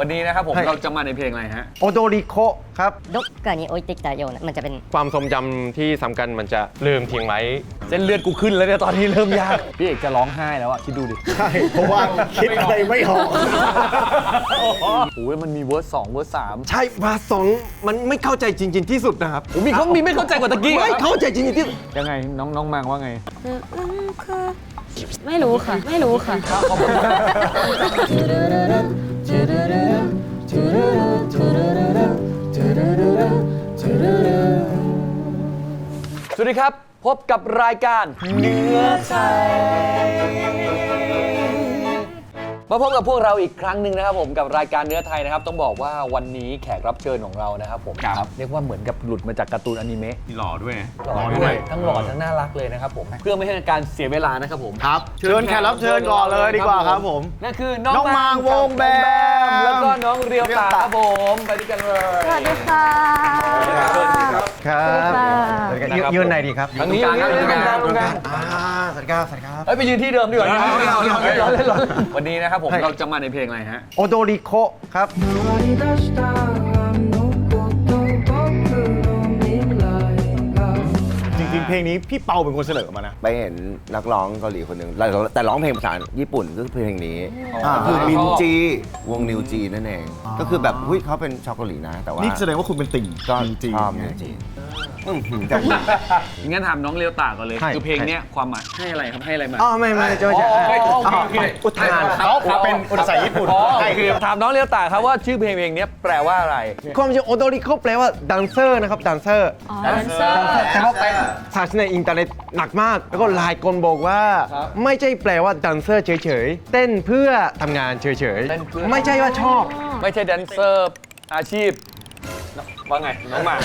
วันนี้นะครับผม はい เราจะมาในเพลงอะไรฮะ โอโดริโคครับ どっかに置いてきたようなมันจะเป็น ความทรงจำที่สำคัญมันจะลืมทิ้งไว้ เส้นเลือดกูขึ้นแล้วเนี่ยตอนนี้เริ่มยาก พี่เอกจะร้องไห้แล้วอะคิดดูดิ ใช่ เพราะว่าคิดอะไรไม่ออก โอ้ยมันมีเวอร์สองเวอร์สาม ใช่ภาษสองมันไม่เข้าใจจริง ๆ ที่สุดนะครับ โอ้มีเขามีไม่เข้าใจกว่าตะกี้ ไม่เข้าใจจริงๆที่สุด ยังไงน้องน้องมังว่าไง ไม่รู้ค่ะ ไม่รู้ค่ะ สวัสดีครับ พบกับรายการเนื้อไทย มาพบกับพวกเราอีกครั้งหนึ่งนะครับผมกับรายการเนื้อไทยนะครับ ต้องบอกว่าวันนี้แขกรับเชิญของเรานะครับผมเรียกว่าเหมือนกับหลุดมาจากการ์ตูนอนิเมะหล่อด้วยหล่อด้วยทั้งหล่อทั้งน่ารักเลยนะครับผมเพื่อไม่ให้เป็นการเสียเวลานะครับผมครับ เชิญแขกรับเชิญก่อนเลยดีกว่าครับผม นั่นคือน้องน้องมางวงแบมแล้วก็น้องเรียวตาครับผมไปด้วยกันเลย สวัสดีค่ะ ครับสวัสดีค่ะยืนยืนไหนดีครับทางนี้ทางนี้ทางนี้ทางนี้อ่าสวัสดีครับสวัสดีครับเอ้ยไปยืนที่เดิมดีกว่าไม่เอาไม่เอาไม่เอาร้อนเล่นร้อนเล่นวันนี้นะครับผม เราจะมาในเพลงอะไรฮะ โอโดริโคครับ จริงๆ เพลงนี้พี่เปาเป็นคนเสนอมานะ ไปเห็นนักร้องเกาหลีคนหนึ่งแต่ร้องเพลงภาษาญี่ปุ่นก็คือเพลงนี้คือมินจี วงนิวจีนั่นเอง ก็คือแบบหุ้ยเขาเป็นชาวเกาหลีนะ แต่ว่านี่แสดงว่าคุณเป็นติ่งก็ชอบไง นิวจี อื้อหือแต่งั้นถามน้องเรียวตาก่อนเลย ให้ คือเพลงเนี้ยความหมายให้อะไรครับให้อะไรมา อ๋อไม่ไม่จะไม่ใช่อ๋อโอเคโอเค อุทานเขาเป็นภาษาญี่ปุ่นอ๋อใช่โอเคถามน้องเรียวตาครับว่าชื่อเพลงเพลงเนี้ยแปลว่าอะไร ความจริงโอโดริโคแปลว่าดันเซอร์นะครับดันเซอร์อ๋อแดนเซอร์ แต่ว่าทางในอินเทอร์เน็ตหนักมาก แล้วก็หลายคนบอกว่าครับไม่ใช่แปลว่าดันเซอร์เฉยๆ เต้นเพื่อทำงานเฉยเต้นเพื่อ ๆ ไม่ใช่ว่าชอบ ไม่ใช่แดนเซอร์อาชีพ ว่าไงน้องหมา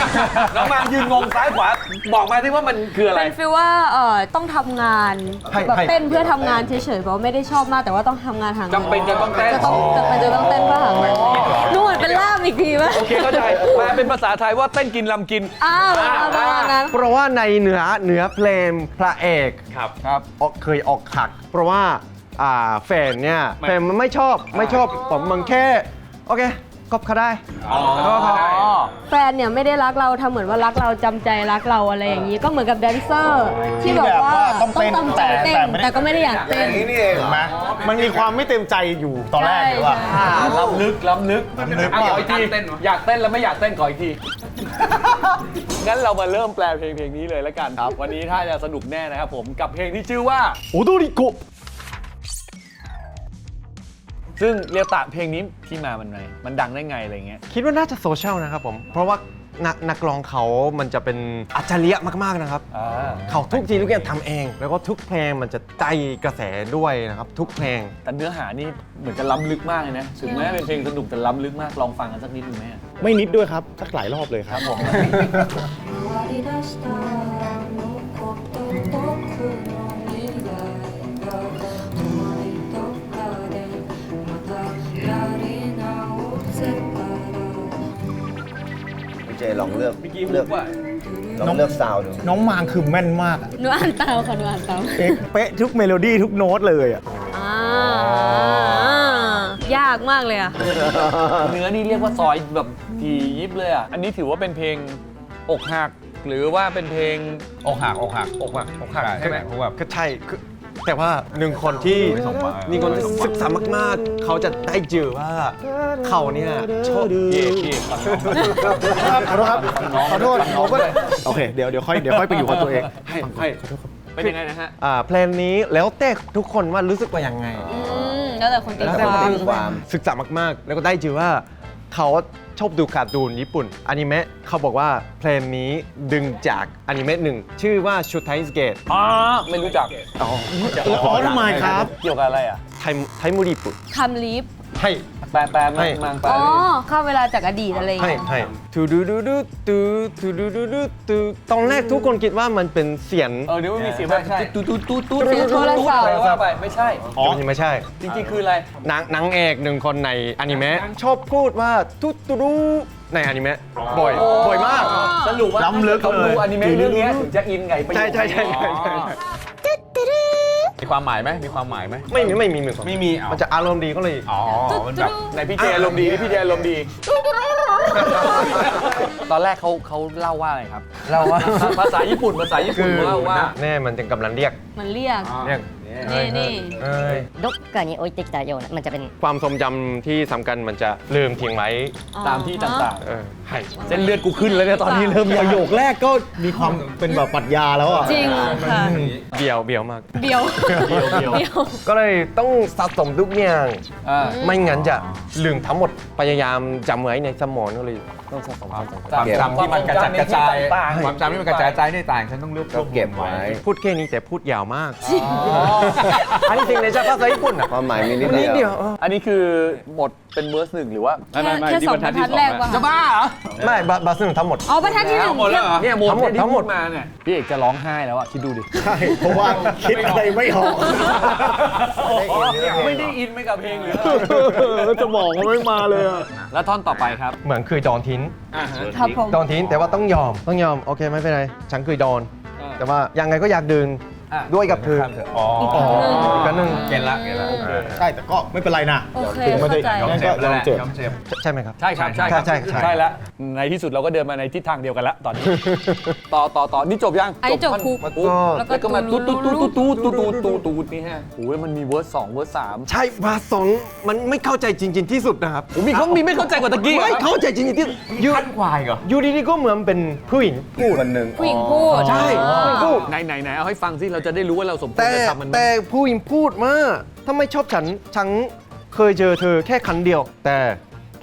น้องหมายืนงงซ้ายขวาบอกมาที่ว่ามันคืออะไร เป็นฟีลว่าเอ่อต้องทำงานให้แบบให้ เต้นเพื่อทำงานเฉยๆเพราะว่าไม่ได้ชอบมากแต่ว่าต้องทำงานหาเงินจำเป็นจะต้องเต้น จะต้องจำเป็นจะต้องเต้นเพื่อหาเงินนู่นเป็นล่ามอีกทีไหมโอเคเข้าใจแปลเป็นภาษาไทยว่าเต้นกินลำกิน อ้าวประมาณนั้น เพราะว่าในเนื้อเนื้อเพลงพระเอกครับ ครับออกเคยออกหัก เพราะว่าอ่าแฟนเนี่ยไม่แฟนมันไม่ชอบไม่ชอบผมมันแค่ โอเคกบเขาได้ อ๋อ แฟนเนี่ยไม่ได้รักเราทำเหมือนว่ารักเราจำใจรักเราอะไรอย่างนี้ ก็เหมือนกับแดนเซอร์ที่แบบว่าที่แบบว่าต้องเต้นตั้งใจเต้นแต่ไม่ได้ แต่ก็ไม่ได้อยากเต้นนี่นี่เองเห็นไหมมันมีความไม่เต็มใจอยู่ตอนแรกหรือว่า ใช่ ล้ำลึกล้ำลึกล้ำลึกอะขออีกทีอยากเต้นแล้วไม่อยากเต้นขออีกที งั้นเรามาเริ่มแปลเพลงเพลงนี้เลยแล้วกันครับ วันนี้ถ้าจะสนุกแน่นะครับผมกับเพลงที่ชื่อว่า โอโดริโก ซึ่งเรียวตะเพลงนี้ที่มามันไง มันดังได้ไงอะไรเงี้ย คิดว่าน่าจะโซเชียลนะครับผม เพราะว่านักนักร้องเขามันจะเป็นอัจฉริยะมาก ๆ นะครับ อ่า เขาทุกทีทุกอย่างทำเอง แล้วก็ทุกเพลงมันจะใจกระแสด้วยนะครับ ทุกเพลง แต่เนื้อหานี่เหมือนจะล้ำลึกมากเลยนะ ถึงแม้เป็นเพลงสนุกแต่ล้ำลึกมาก ลองฟังกันสักนิดนึงไหมอะ ไม่นิดด้วยครับ สักหลายรอบเลยครับผม 割り出したあのこと僕の เจลองเลือกเมื่อกี้เลือกว่าลองเลือกซาวด์ดูน้องมางคือแม่นมากอะหนูอ่านตามค่ะหนูอ่านตามเป๊ะเป๊ะทุกเมโลดี้ทุกโน้ตเลยอะอ่ายากมากเลยอะเนื้อนี่เรียกว่าซอยแบบทียิบเลยอะ อันนี้ถือว่าเป็นเพลงอกหัก หรือว่าเป็นเพลงอกหักอกหักอกหักอกหักใช่ไหมเพราะแบบก็ใช่คือ แต่ว่าหนึ่งคนที่ส่งมานี่คนที่ศึกษามากๆ เขาจะได้เจอว่าเขาเนี่ยชอบเย่พี่ขอโทษขอโทษครับขอโทษผมก็โอเคเดี๋ยวเดี๋ยวค่อยเดี๋ยวค่อยไปอยู่กับตัวเองให้ให้เป็นยังไงนะฮะอ่าเพลงนี้แล้วแต่ทุกคนว่ารู้สึกว่ายังไงอืมแล้วแต่คนตีแล้วคแต่วาคนมตีความศึกษามากๆ แล้วก็ได้เจอว่าเขา ชอบดูการ์ตูนญี่ปุ่นอนิเมะเขาบอกว่าเพลงนี้ดึงจากอนิเมะหนึ่งชื่อว่าชูไทสเกตอ๋อไม่รู้จักอ๋อทำไมครับ เกี่ยวกับอะไรอะไทมไทมุริปุทำลิฟต์ ให้ แปลแปลให้มังแปลอ๋อเข้าเวลาจากอดีตอะไรอย่างให้เงี้ย ให้ทูดูดูดูตูทูดูดูดูตูตอนแรกทุกคนคิดว่ามันเป็นเสียงเออเดี๋ยวไม่มีเสียงแบบตุ๊ดตุ๊ดตุ๊ดตุ๊ดหรือโทรศัพท์ แปลว่าไปไม่ใช่ อ๋อจริงๆไม่ใช่ จริงๆ คืออะไร นางนางเอกหนึ่งคนในอนิเมะชอบพูดว่าตุ๊ตูดูในอนิเมะบ่อย บ่อยมาก สรุปว่าล้ำลึกเขาเลดูยอนิเมะเรื่องเนี้ยถึงจะอินไงประโยคใช่ใช่ใช่ใช่ใช่ ความหมายไหมมีความหมายไหมไม่มีไม่มีมีความไม่มีเอามันจะอารมณ์ดีก็เลยอ๋อมันแบบไหนพี่เจอารมณ์ดีนี่พี่เจอารมณ์ดี ตอนแรกเขาเขาเล่าว่าอะไรครับเล่าว่าภาษาญี่ปุ่นภาษาญี่ปุ่นเล่าว่าแน่มันจะกำลังเรียกมันเรียกเรียก นี่นี่ เอ้ย どっかに置いてきたようなมันจะเป็น ความทรงจำที่สำคัญมันจะลืมทิ้งไว้ ตามที่ต่าง เออให้ ๆ เส้นเลือดกูขึ้นแล้วเนี่ยตอนนี้เริ่ม ประโยคแรกก็มีความเป็นแบบปรัชญาแล้วอ่ะ จริงค่ะ เบียวเบียวมาก เบียว เดียวเดียว เบียว ก็เลยต้องสะสมทุกอย่าง อ่า ไม่งั้นจะลืมทั้งหมดพยายามจำไว้ในสมองก็เลย ต้องสะสมความจำความจำที่มันกระจัดกระจายต่างๆความจำที่มันกระจายกระจายในต่างฉันต้องเลือกก็เก็บไว้ พูดแค่นี้แต่พูดยาวมากอันนี้จริงในภาษาญี่ปุ่นอะความหมายมีนิดนิดเดีเดียยววเอออันนี้คือหมดเป็นเวอร์สหนึ่งหรือว่าแค่แค่สองบรรทัดแรกว่ะจะบ้าเหรอไม่บาบาสหนึ่งทั้งหมดอ๋อบรรทัดที่หนึ่งหมดแล้วเหรอเนี่ยหมดทั้งหมดที่ทั้งหมดพูมาเนี่ยพี่เอกจะร้องไห้แล้วอะคิดดูดิใช่เพราะว่าคิดอะไรไม่ออกไม่ได้อินไปกับเพลงหรือจะบอกว่าไม่มาเลยอะแล้วท่อนต่อไปครับ เหมือนคือโดนทิ้งครับผม โดนทิ้งแต่ว่าต้องยอมต้องยอมโอเคไม่เป็นไรฉันคือโดนอ่าแต่ว่ายังไงก็อยากดื่ม อะ ด้วยกับเธออ๋ออีกครั้งหนึ่งอีกครั้งหนึ่ง เก็ตละเก็ตละใช่แต่ก็ไม่เป็นไรนะ โอเคถึงมันจะเข้าใจ ยอมเจ็บแล้วแหละเจ็บยอมเจ็บ ใช่ไหมครับ ใช่ครับใช่ครับใช่ใช่ ใช่แล้วในที่สุดเราก็เดินมาในทิศทางเดียวกันแล้วตอนนี้ ต่อต่อต่อนี่จบยังอันนี้จบท่อนครูปุ๊บแล้วก็แล้วก็มาตูตูดดตูดตูดตูดตูดตูดตูดตูดนี่ฮะโอ้ยมันมีเวิร์สสองเวิร์สสามใช่ภาษาสองมันไม่เข้าใจจริง ๆ ที่สุดนะครับ โอ้มีเขามีไม่เข้าใจกว่าตะกี้ไม่เข้าใจจริงๆที่สุดอยู่ขั้นควายเหรออยู่ดีๆก็เหมือนเป็นผู้หญิงพูดคนหนึ่งผู้หญิงพูด ใช่ผู้หญิงพูดไหนไหนไหนเอาให้ฟังสิเราจะได้รู้ว่าเราสมควรแต่จะทำมันไหมแต่ผู้หญิงพูดว่าถ้าไม่ชอบฉันฉันเคยเจอเธอแค่ครั้งเดียว แต่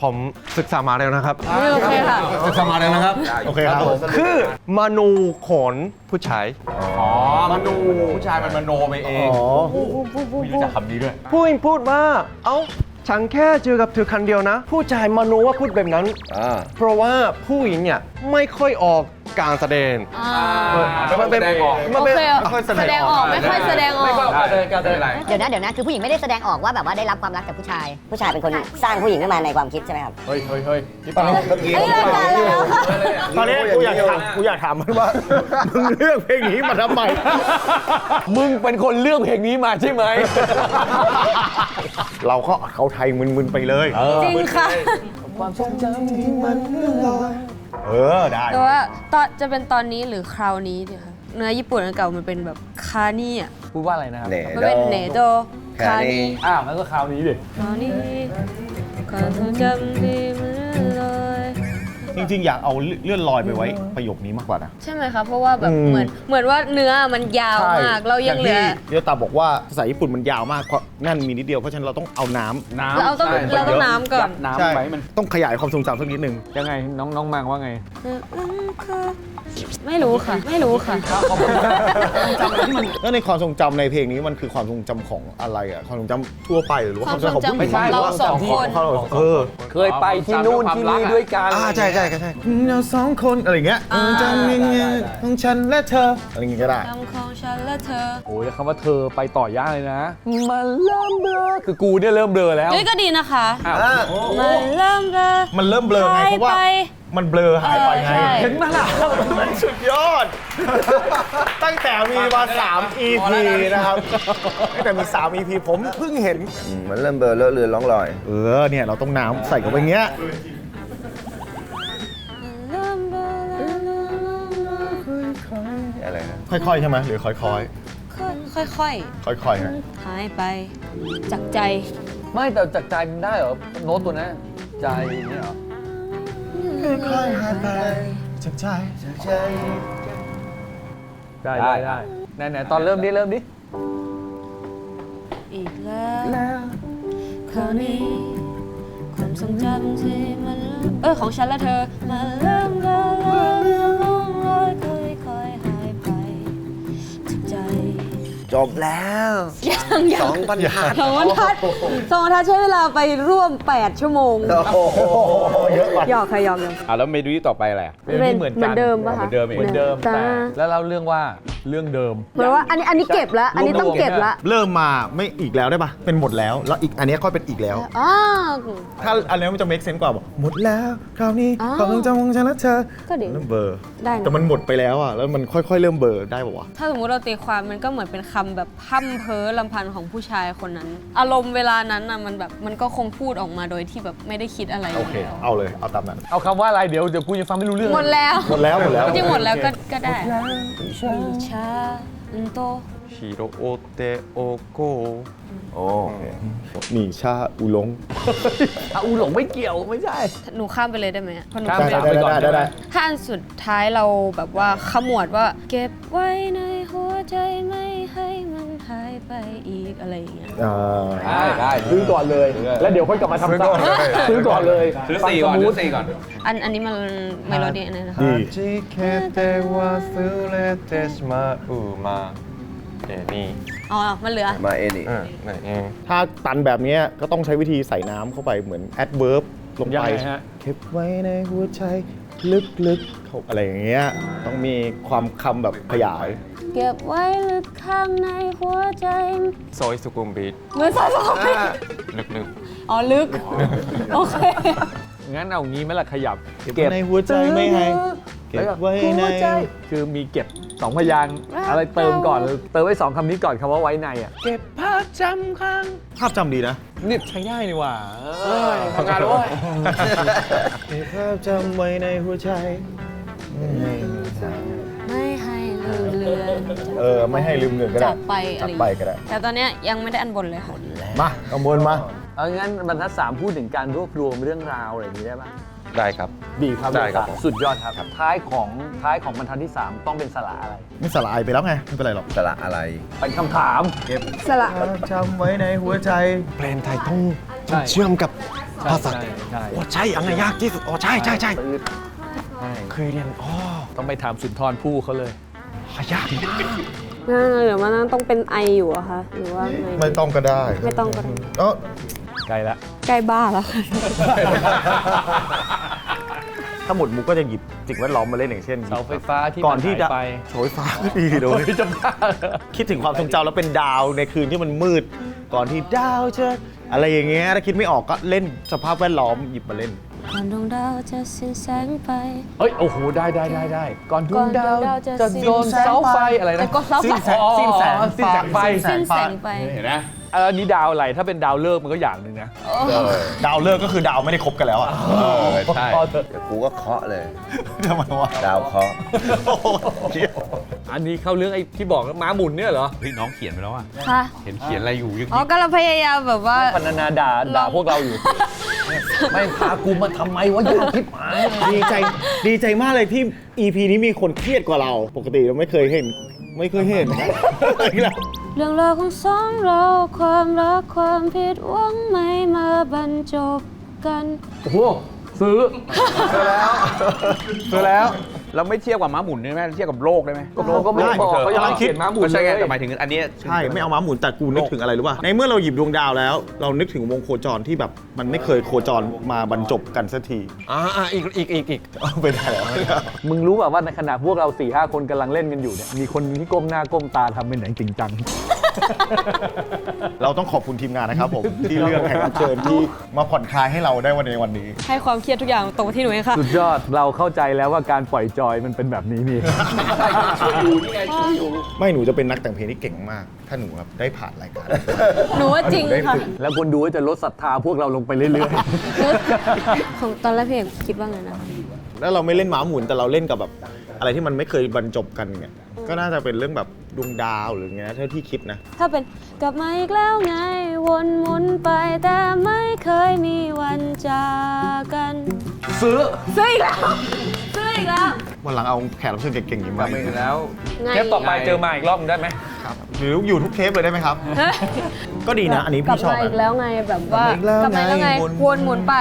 ผมศึกษามาแล้วนะครับไม่โอเคค่ะ ศึกษามาแล้วนะครับ โอเคครับคือมโนขนผู้ชาย อ๋อมโนผู้ชายมันมโนไปเองอ๋อไม่รู้จักคำนี้ด้วย ผู้หญิงพูดว่า เอ้า ฉันแค่เจอกับเธอครั้งเดียวนะ ผู้ชายมโนว่าพูดแบบนั้นอ่าเพราะว่าผู้หญิงเนี่ยไม่ค่อยออก การแสดง อ่ามันเป็นแสดงออกมันโอเป็นเคแสดงออกไม่ค่อยแสดงออกไม่ก็การแสดงการแสดงเดี๋ยวนะเดี๋ยวนะคือผู้หญิงไม่ได้แสดงออกว่าแบบว่าได้รับความรักจากผู้ชาย ผู้ชายเป็นคนสร้างผู้หญิงขึ้นมาในความคิดใช่ไหมครับ เฮ้ยเฮ้ยเฮ้ยพี่ปาเอ้ยรายการแล้วค่ะตอนนี้กูอยากถามกูอยากถามมันว่า มึงเลือกเพลงนี้มาทำไม มึงเป็นคนเลือกเพลงนี้มาใช่ไหม เราก็เขาไทยมึนๆไปเลย จริงค่ะ เออได้แต่ว่าตอนจะเป็นตอนนี้หรือคราวนี้ดีคะเนื้อญี่ปุ่นอันเก่ามันเป็นแบบคานี่อะพูดว่าอะไรนะครับ เนมันเป็นเนโดคาคานี่นี่อ้าวงั้นก็คราวนี้ดิคานี่ความทรงจำที่มันเลื่อนลอย จริง ๆ อยากเอาเลื่อนลอยไปไว้ประโยคนี้มากกว่านะ ใช่ไหมคะเพราะว่าแบบอืม เหมือนเหมือนว่าเนื้อมันยาวมาก เรายังเหลือที่เดียวตาบอกว่าภาษาญี่ปุ่นมันยาวมากเพราะนั่นมีนิดเดียวเพราะฉะนั้นเราต้องเอาน้ำ น้ำเราต้องใช่เราต้องน้ำก่อนน้ำใช่ไปมันต้องขยายความทรงจำสักนิดนึงยังไงน้องน้องมังว่าไง ไม่รู้ค่ะ ไม่รู้ค่ะ แล้วในความทรงจำในเพลงนี้มันคือความทรงจำของอะไรอะความทรงจำทั่วไปหรือว่าความทรงจำของผู้หญิงความทรงจำของเราสองคนเออเคยไปที่นู่นที่นี่ด้วยกันอ่าใช่ใช่ใช่เราสองคนอะไรอย่างเงี้ยอ่าจำยังไงของฉันและเธออะไรอย่างเงี้ยก็ได้ จำของฉันและเธอโอ้ยคำว่าเธอไปต่อยากเลยนะ มันเริ่มเบลอคือกูเนี่ยเริ่มเบลอแล้วเฮ้ยก็ดีนะคะ อ้าว มันเริ่มเบลอมันเริ่มเบลอไงเพราะว่าหยไป มันเบลอหายไปไง เออใช่ เห็นไหมล่ะ มันสุดยอด ตั้งแต่มีมา3 EP นะครับตั้งแต่มี3 EP ผมเพิ่งเห็น อืมมันเริ่มเบลอเลอะเลือนร้องรอย เออเนี่ยเราต้องน้ำใส่กับไปเงี้ยเริ่มเบลออะไรนะ ค่อยๆใช่ไหมหรือค่อยค่อยๆ ค่อยๆฮะๆ หายไป จากใจ ไม่แต่จากใจมันได้เหรอ โน้ตตัวนั้นใจเนี่ยเหรอ ค่อยๆหายไปจากใจ ได้ได้ได้ไหนไหนตอนเริ่มดิเริ่มดิอีกแล้วคราวนี้ ความทรงจำที่มันเออของฉันและเธอมันเริ่ม จบแล้วยังยัสงองบรรทัดสองบรรทัดสองบรรทัดใช้เวลาไปร่วม 8 ชั่วโมงโอ้โหเยอะกว่าหยอกค่ะหยอกหยอก อะแล้วเมนูที่ต่อไปอะไรอะเพลงนี้เหมือนกันเหมือนเดิมปะคะเหมือนเดิมอีก เหมือนเดิมตาแต่แล้วเล่าเรื่องว่าเรื่องเดิม เหมือนว่าอันนี้อันนี้เก็บแล้วอันนี้ต้องเก็บแล้วเริ่มมาไม่อีกแล้วได้ปะเป็นหมดแล้ว แล้วอีกอันเนี้ยค่อยเป็นอีกแล้วอ๋อถ้าอันนี้มันจะ make sense กว่าบอกหมดแล้วคราวนี้อ๋อความทรงจำของฉันและเธอก็ดีเริ่มเบลอร์ได้นะ แต่มันหมดไปแล้วอะแล้วมันค่อยๆ เริ่มเบลอร์ได้ปะวะถ้าสมมติเราตีความมันก็เหมือนเป็นคำแบบพร่ำเพ้อลำพันธ์ของผู้ชายคนนั้น อารมณ์เวลานั้นน่ะมันแบบมันก็คงพูดออกมาโดยที่แบบไม่ได้คิดอะไรอโอยู่เคแล้วเอาเลย เอาตามนั้น เอาคำว่าอะไรเดี๋ยวเดี๋ยวกูยังฟังไม่รู้เรื่องหมดแล้วหมดแล้ว หมดแล้ว จริงๆหมดแล้วก็ก็ได้ชาอันโตฮิโรโอเตโอโกโอ้มีชาอุลงอาอูหลงไม่เกี่ยวไม่ใช่ หนูข้ามไปเลยได้ไหมเพราะหนูข้ามก็ไปไม่ก่อนได้ได้ได้ ถ้าอันสุดท้ายเราแบบว่าขมวดว่า เก็บไว้ในหัวใจไม่ให้มันหาย ไปอีกอะไรอย่างเงี้ย อ่า ได้ได้ซื้อก่อนเลยแล้วเดี๋ยวค่อยกลับมาทำซ้ำซื้อก่อนเลยซื้อสี่ก่อนฟังสซื้มูอทสี่ก่อน อันอันนี้มันเมโลดี้อันนี้นะคะดีจิเคเตวาสุเรเตชมาอุมาเอนี่อ๋อ มันเหลือ มาเอนี่อ่าไหนเองถ้าตันแบบเนี้ยก็ต้องใช้วิธีใส่น้ำเข้าไปเหมือน adverb ลงยังไปไงฮะ เก็บไว้ในหัวใจลึกๆเขาอะไรอย่างเงี้ยต้องมีความคำแบบขยาย เก็บไว้ลึกข้างในหัวใจ ซอยสุขุมวิทเหมือนสายสองลึกอ๋อลึก โอเคงั้นเอางี้ไหมล่ะขยับเก็บในหัวใจไม่ให้เก็บไว้ใน หัวใจคือมีเก็บสองพยางค์อะไรเติมก่อน เติมไว้สองคำนี้ก่อนคำว่าไว้ในอะเก็บภาพจำข้างภาพจำดีนะนี่ใช้ได้นี่หว่าเอ้ยทำงานแล้วเว้ย เก็บภาพจำไว้ในหัวใจไม่ให้ลืม เลือนเออไม่ให้ลืมเงินก็ได้จากไปอะจากไรไปก็ได้ แต่ตอนเนี้ยยังไม่ได้อันบนเลยค่ะ มาขโมยมา เอางั้นบรรทัดสามพูดถึงการรวบรวมเรื่องราวอะไรอย่างนี้ได้ไหมๆได้ครับ ดีครับได้ครับสุดยอดครับ ท้ายของท้ายของบรรทัดที่ 3 ต้องเป็นสระอะไร ไม่สลายไปแล้วไง ไม่เป็นไรหรอกสระอะไร เป็นคำถาม สละภาพจำไว้ในหัวใจเพลงไทยต้องใช่เชื่อมกับภาษาใช่ใช่ โอ้ใช่อันไหนยากที่สุดโอ้ใช่ใช่ใช่ปื๊ดใช่เคยเรียนอ๋อต้องไปถามสุนทรภู่เขาเลย ยากมากงั้นเดี๋ยวมันต้องเป็นไออยู่อะคะหรือว่าไง ไม่ต้องก็ได้ไม่ต้องก็ได้ เออไกลละใกล้บ้าแล้วค่ะ ถ้าหมดมุกก็จะหยิบสิ่งแวดล้อมมาเล่นอย่างเช่นเสาไฟฟ้าที่ก่อนที่จะมัหายไปโฉยฟ้าก็ดีเลยพี่จะบ้าคิดถึงความทรงจำแล้วเป็นดาวในคืนที่มันมืด ก่อนที่ดาวจะอะไรอย่างเงี้ยถ้าคิดไม่ออกก็เล่นสภาพแวดล้อมหยิบมาเล่น ก่อนดวงดาวจะสิ้นแสงไป เอ้ยโอ้โหได้ได้ได้ได้ก่อนดวงดาวก่อนดวงดาวจะจะโดนสิ้นแสงเสาไฟอะไรนะแต่ก็เสาไฟสิ้นแสงสิ้นแสงสิ้นแสงไฟสิ้นแสงไป เห็นไหมอันนี้ดาวอะไรถ้าเป็นดาวเลิกษ์มันก็อย่างหนึ่งนะดาวเลิกก็คือดาวไม่ได้คบกันแล้วอะใช่พอเถอะเดี๋ยวกูก็เคาะเลย ทำไมวะดาวเคาะโอ้โหเหี้ยอันนี้เข้าเรื่องไอ้ที่บอกม้าหมุนเนี่ยเหรอเฮ้ยน้องเขียนไปแล้วอะค่ะ เห็นเขียนอะไรอยู่ยังอ๋อก็เราพยายามแบบว่าพรรณนาด่าด่าพวกเราอยู่ ไม่พากูมาทำไมวะยากทิพหายดีใจดีใจมากเลยที่ EP นี้มีคนเครียดกว่าเรา ปกติเราไม่เคยเห็น ไม่เคยเห็นอีกแล้ว เรื่องราวของสองเราความรักความผิดหวังไม่มาบรรจบกัน โอ้โหซื้อซื้อแล้วเราไม่เทียบกับม้าหมุนได้ไหมเทียบกับโลกได้ไหมก็โลกก็ไม่บอกเขายังเขียนม้าหมุนก็ใช่ไงเลยแต่หมายถึงอันเนี้ยใช่ไม่เอาม้าหมุนแต่กูนึกถึงอะไรรู้ป่ะในเมื่อเราหยิบดวงดาวแล้ว เรานึกถึงวงโคจรที่แบบมันไม่เคยโคจรมาบรรจบกันสักทีอ่าอ่าอีกอีกอีกอีกเอาไปได้แล้วมึงรู้แบบว่าในขณะพวกเรา4ี่ห้าคนกำลังเล่นกันอยู่เนี่ยมีคนที่ก้มหน้าก้มตาทำเป็นหนังจริงจัง เราต้องขอบคุณทีมงานนะครับผม ที่เลือกแขกรับเชิญที่มาผ่อนคลายให้เราได้วันในวันนี้ ให้ความเครียดทุกอย่างตกมาที่หนูเองค่ะ สุดยอดเราเข้าใจแล้วว่าการปล่อยจอยมันเป็นแบบนี้นี่ไม่หนูจะเป็นนักแต่งเพลงที่เก่งมาก ถ้าหนูแบบได้ผ่านรายการหนูว่าจริงค่ะแล้วคนดูก็จะลดศรัทธาพวกเราลงไปเรื่อยของตอนแรกพี่เอกคิดว่าไงนะ แล้วเราไม่เล่นหมาหมุนแต่เราเล่นกับแบบอะไรที่มันไม่เคยบรรจบกันเนี่ย ก็น่าจะเป็นเรื่องแบบดวงดาวหรือไงเท่าที่คิดนะ ถ้าเป็นกลับมาอีกแล้วไง วนหมุนไปแต่ไม่เคยมีวันจากกันๆซื้อซื้ออีกแล้วซื้ออีกแล้ววันหลังเอาแขกรับเชิญเก่งๆอย่างนี้มาไปแล้วไงเทปต่อไปเจอมาอีกรอบหนึ่งได้ไหม หรืออยู่ทุกเทปเลยได้ไหมครับ ก็ดีนะ อันนี้ กลับ พี่ชอบ มาอีก นะ แล้วไงแบบว่าก ลั ก บ ลั มา บ อี มาก แล้วไง แล้วไง วนหมุนไป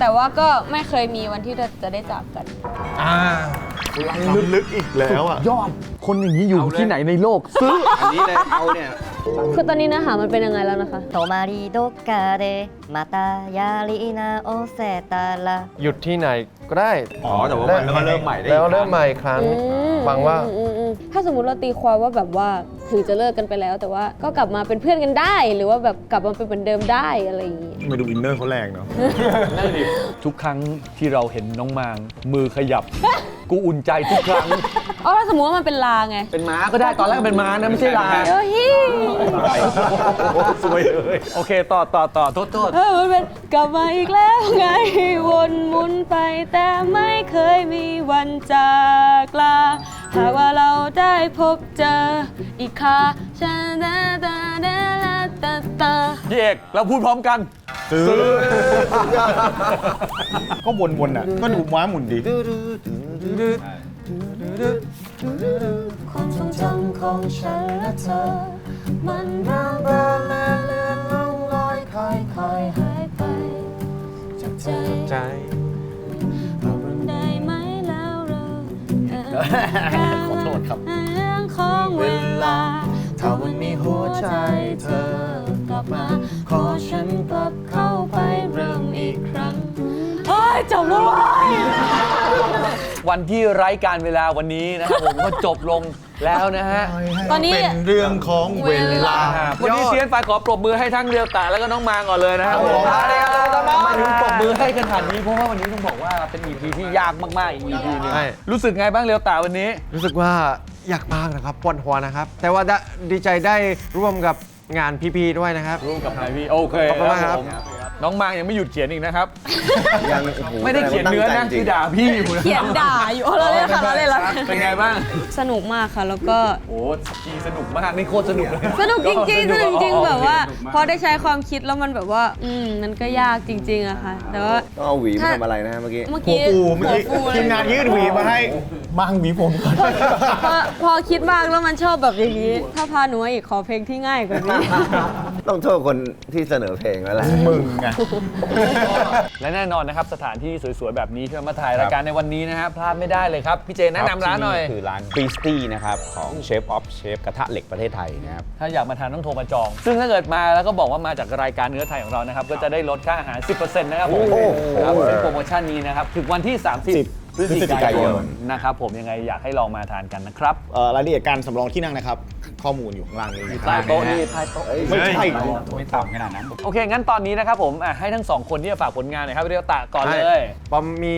แต่ว่าก็ไม่เคยมีวันที่จะจะได้จากกัน อ่า ลึกอีกแล้วอ่ะ ยอด คนอย่างนี้อยู่ เอาเลย ที่ไหนในโลก ซื้อ อันนี้เลยเอาเนี่ย คือตอนนี้เนื้อหามันเป็นยังไงแล้วนะคะ 泊まりどっかでまたやり直せたら หยุดที่ไหนก็ได้ อ๋อแต่ว่ามันก็เริ่มใหม่ได้อีก แล้วเริ่มใหม่อีกครั้ง อืม ฟังว่า อืมอืมถ้าสมมติเราตีความว่าแบบว่า ถึงจะเลิกกันไปแล้ว แต่ว่าก็กลับมาเป็นเพื่อนกันได้ หรือว่าแบบกลับมาเป็นเหมือนเดิมได้อะไรอย่างงี้ มาดูอินเนอร์เขาแรงเนาะ นั่นดิทุกครั้งที่เราเห็นน้องมาง มือขยับ กูอุ่นใจทุกครั้ง อ๋อถ้าสมมติว่ามันเป็นลาไงเป็นม้าก็ได้ตอนแรกเป็นม้านะไม่ใช่ลาเดี๋ยวฮิสวยเลยโอเคต่อต่อต่อโทษโทษเออมันเป็นกลับมาอีกแล้วไง วนหมุนไปแต่ไม่เคยมีวันจากลา หากว่าเราได้พบเจออีกคราชาดาดาดาดาดาดาพี่เอกเราพูดพร้อมกันก็วนๆอะก็ดูม้าหมุนดีความทรงจำของฉันและเธอ มันเริ่มเบลอและเลือนลงลอยค่อยๆหายไปจากใจ ขอโทษครับ เรื่องของเวลา ถ้าวันนี้หัวใจเธอกลับมา ขอฉันกลับเข้าไปเริ่มอีกครั้งเฮ้ยจบแล้วเว้ย วันที่ไร้การเวลาวันนี้นะครับผมก็จบลงแล้วนะฮะตอนนี้ เป็นเรื่องของเวลา วันนี้เซียนฝ่ายขอปรบมือให้ทั้งเรียวตาแล้วก็น้องมางก่อนเลยนะครับผมครับผมมาถึงปรบมือให้ขนาดนี้เพราะว่าวันนี้ต้องบอกว่าเป็น EP ที่ยากมากๆอีก EP หนึงใช่ รู้สึกไงบ้างเรียวตาวันนี้ รู้สึกว่าอยากมากนะครับปวดหัวนะครับ แต่ว่าได้ดีใจได้ร่วมกับงานพีๆด้วยนะครับ ร่วมกับนายพี่โอเคขอบคุณมากครับ ผม น้องมางยังไม่หยุดเขียนอีกนะครับ ยังโอ้โหไม่ได้เขียนเนื้อนะคือด่าพี่อยู่นะเขียนด่าอยู่เอาเราเล่นค่ะเราเล่นละเป็นไงบ้าง สนุกมากค่ะ แล้วก็โอ้สกีสนุกมากนี่โคตรสนุกเลย สนุกจริงๆสนุกจริงอ๋อๆแบบว่าโอเคสนุกมกพอได้ใช้ความคิดแล้วมันแบบว่า อืมมันก็ยากจริง ๆอะค่ะ แต่ว่าต้องเอาหวีมาทำอะไรนะฮะเมื่อกี้เมื่อหัวกี้ปูเมื่อกี้หัวปูเลยทีมงานยื่นหวีมาให้มางหวีผมก่อนพอพอคิดมากแล้วมันชอบแบบอย่างนี้ ถ้าพาหนูอีกขอเพลงที่ง่ายกว่านี้ ต้องโทษคนที่เสนอเพลงแล้วแหละมึงไงและแน่นอนนะครับสถานที่สวยๆ แบบนี้ที่มาถ่ายรายการในวันนี้นะฮะพลาดไม่ได้เลยครับ พี่เจแนะนำร้านหน่อยที่คือร้าน b ีสตี้นะครับ ของเชฟออฟเชฟกระทะเหล็กประเทศไทยนะครับ ถ้าอยากมาทานต้องโทรมาจอง ซึ่งถ้าเกิดมาแล้วก็บอกว่ามาจากรายการเนื้อไทยของเรานะครับก็จะได้ลดค่าอาหาร 10%นะครับผมครับเป็นโปรโมชั่นนี้นะครับถึงวันที่ 30 พฤศจิกายนนะครับผมยังไงอยากให้ลองมาทานกันนะครับ เอ่อรายละเอียดการสำรองที่นั่งนะครับ ข้อมูลอยู่ข้างล่างนี้นะคใต้รับโต๊ะนี่ใต้โต๊ะไม่ใช่ ไม่ต่ำขนาดนั้น โอเค งั้นตอนนี้นะครับผมอะให้ทั้งสองคนที่จะฝากผลงานหน่อยครับเรียวตะก่อนเลยปอมมี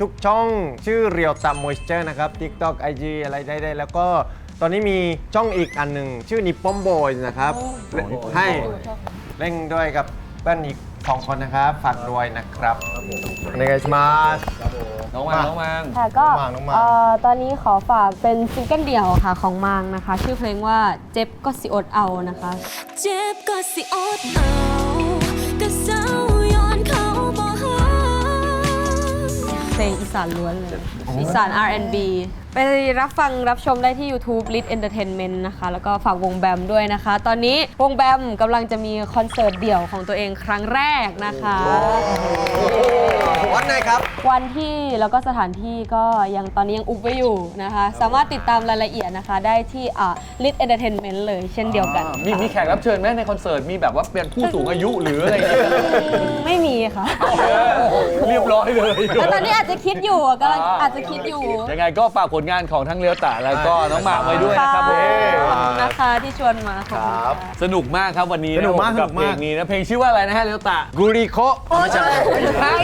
ทุกช่องชื่อเรียวตามมอยเจอร์นะครับ TikTok IG อะไรได้ได้แล้วก็ตอนนี้มีช่องอีกอันหนึ่งชื่อนิปปอมบอยนะครับ ให้เล่นด้วยกับเพื่อนอีก สองคนนะครับ ฝากด้วยนะครับお願いします น้องมางน้องมาง ค่ะก็ น้องมางน้องมาง เอ่อตอนนี้ขอฝากเป็นซิงเกิลเดี่ยวค่ะของมางนะคะ ชื่อเพลงว่าเจ็บก็สิอดเอานะคะ เจ็บก็สิอดเอาก็เศร้าย้อนเขาบ่หา เพลงอีสานล้วนเลย อีสาน R&B ไปรับฟังรับชมได้ที่ YouTube Lit Entertainment นะคะ แล้วก็ฝากวงแบมด้วยนะคะ ตอนนี้วงแบมกำลังจะมีคอนเสิร์ตเดี่ยวของตัวเองครั้งแรกนะคะ วันไหนครับ วันที่แล้วก็สถานที่ก็ยังตอนนี้ยังอุบไว้อยู่นะคะ สามารถติดตามรายละเอียดนะคะ ได้ที่อ่า Lit Entertainment เลยเช่นเดียวกันมีมีแขกรับเชิญไหมในคอนเสิร์ต มีแบบว่าเป็นผู้สูงอายุหรืออะไรอย่างเงี้ยไม่มีค่ะ เรียบร้อยเลยแล้วตอนนี้อาจจะคิดอยู่กำลังอาจจะคิดอยู่ ยังไงก็ฝากผลงานของทั้งเลียวตาแล้วก็น้องหมากไว้ด้วยนะครับผมขอบคุณนะคะที่ชวนมาขอบคุณค่ะสนุกมากครับวันนี้สนุกมากะผมกับสนุกมากเพลงนี้นะเพลงชื่อว่าอะไรนะฮะเลียวตากุริโคไม่ใช่ใช่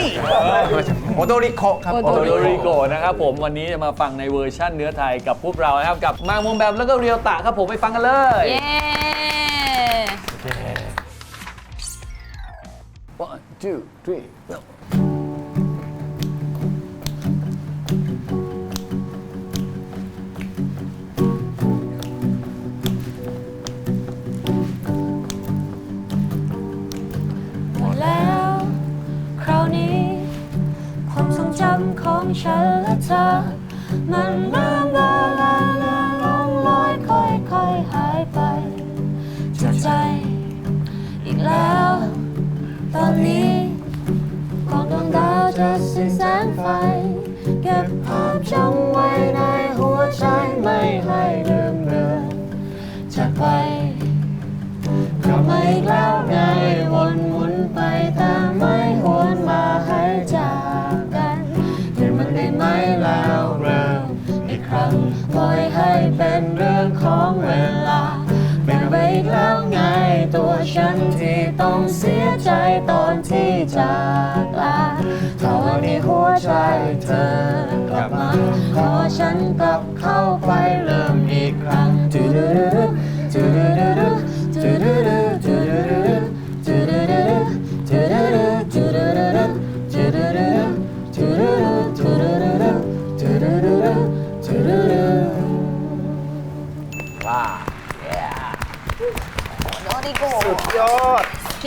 โอโดริโคครับโอโอโดโดริโกนะครับผมวันนี้จะมาฟังในเวอร์ชั่นเนื้อไทยกับพวกเรานะครับกับมางวงแบมแล้วก็เรียวตะครับผมไปฟังกันเลยเย้ one two three go จำของฉันและเธอ มันเริ่มละลาละลองลอยค่อยค่อยๆหายไป จากใจอีกแล้ว ตอนนี้ก่อนดวงดาวจะสิ้นแสงไฟ เก็บภาพจำไว้ในหัวใจไม่ให้ลืมเลือนจากไปกลับมาอีกแล้วไงวนหมุนไปแต่ไม่หวน รั้ง ปล่อยให้เป็นเรื่องของเวลา เป็นไปอีกแล้วไงตัวฉันที่ต้องเสียใจตอนที่จากลาขอในหัวใจเธอกลับมา ขอฉันกลับเข้าไปเริ่มอีกครั้งจูดูดูดูจูดูดูจูดูดูจู ยอด โอเค